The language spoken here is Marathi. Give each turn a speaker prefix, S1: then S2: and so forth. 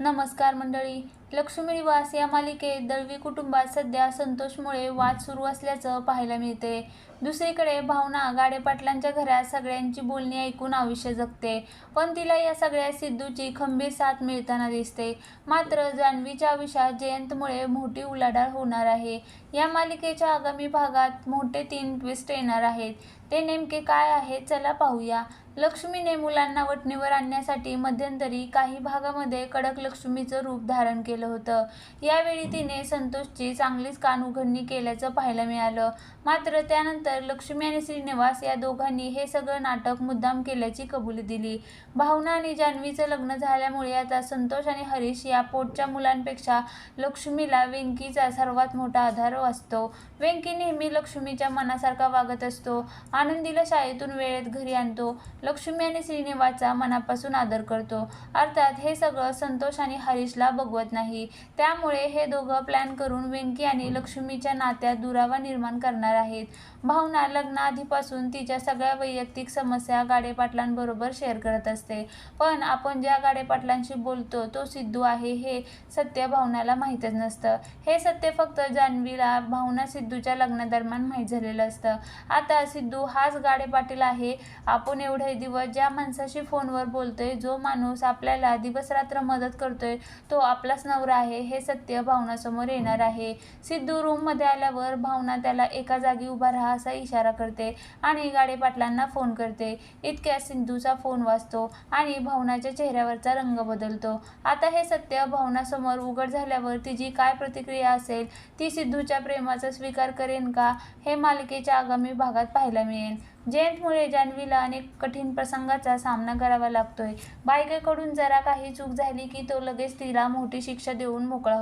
S1: नमस्कार मंडळी. लक्ष्मी निवास या मालिकेत दळवी कुटुंबात सध्या संतोषमुळे वाद सुरू असल्याचं पाहायला मिळते. दुसरीकडे भावना गाडेपाटलांच्या घरात सगळ्यांची बोलणी ऐकून आयुष्य जगते. पण तिला या सगळ्या सिद्धूची खंबीर साथ मिळताना दिसते. मात्र जान्हवीच्या आयुष्यात जयंतमुळे मोठी उलाढाल होणार आहे. या मालिकेच्या आगामी भागात मोठे तीन ट्विस्ट येणार आहेत. ते नेमके काय आहे चला पाहूया. लक्ष्मीने मुलांना वटणीवर आणण्यासाठी मध्यंतरी काही भागामध्ये कडक लक्ष्मीचं रूप धारण केलं होतं. यावेळी तिने संतोषची चांगलीच कानउघडणी केल्याचं पाहायला मिळालं. मात्र त्यानंतर लक्ष्मी आणि श्रीनिवास या दोघांनी हे सगळं नाटक मुद्दाम केल्याची कबुली दिली. भावना आणि जान्हवीचं लग्न झाल्यामुळे आता संतोष आणि हरीश या पोटच्या मुलांपेक्षा लक्ष्मीला वेंकीचा सर्वात मोठा आधार असतो वेंकी नेहमी लक्ष्मीच्या मनासारखा वागत असतो. आनंदीला शाळेतून वेळेत घरी आणतो. लक्ष्मी आणि श्रीनिवासचा मनापासून आदर करतो. अर्थात हे सगळं संतोष आणि हरीशला बघवत नाही. त्यामुळे हे दोघं प्लॅन करून वेंकी आणि लक्ष्मीच्या नात्यात दुरावा निर्माण करणार आहेत. भावना लग्नाआधीपासून तिच्या सगळ्या वैयक्तिक समस्या गाडेपाटलांबरोबर शेअर करत असते. पण आपण ज्या गाडेपाटलांशी बोलतो तो सिद्धू आहे हे सत्य भावनाला माहीतच नसतं. हे सत्य फक्त जान्हवीला भावना सिद्धूच्या लग्नादरम्यान माहीत झालेलं असतं. आता सिद्धू हाच गाडेपाटील आहे. आपण एवढे दिवस ज्या माणसाशी फोनवर बोलतोय जो माणूस आपल्याला दिवसरात्र मदत करतोय तो आपलाच नवरा आहे हे सत्य भावनासमोर येणार आहे. सिद्धू रूममध्ये आल्यावर भावना त्याला एका जागी उभा राहा असा इशारा करते आणि गाडेपाटलांना फोन करते. इतक्या सिद्धूचा फोन वाचतो आणि भावनाच्या चेहऱ्यावरचा रंग बदलतो. आता हे सत्य भावनासमोर उघड झाल्यावर तिची काय प्रतिक्रिया असेल ती सिद्धूच्या प्रेमाचा स्वीकार करेन का हे मालिकेच्या आगामी भागात पाहायला मिळेल. जयंतमुळे जान्हवीला अनेक कठीण प्रसंगाचा सामना करावा लागतोय. बायकेकडून जरा काही चूक झाली की तो लगेच तिला मोठी शिक्षा देऊन मोकळा होतो.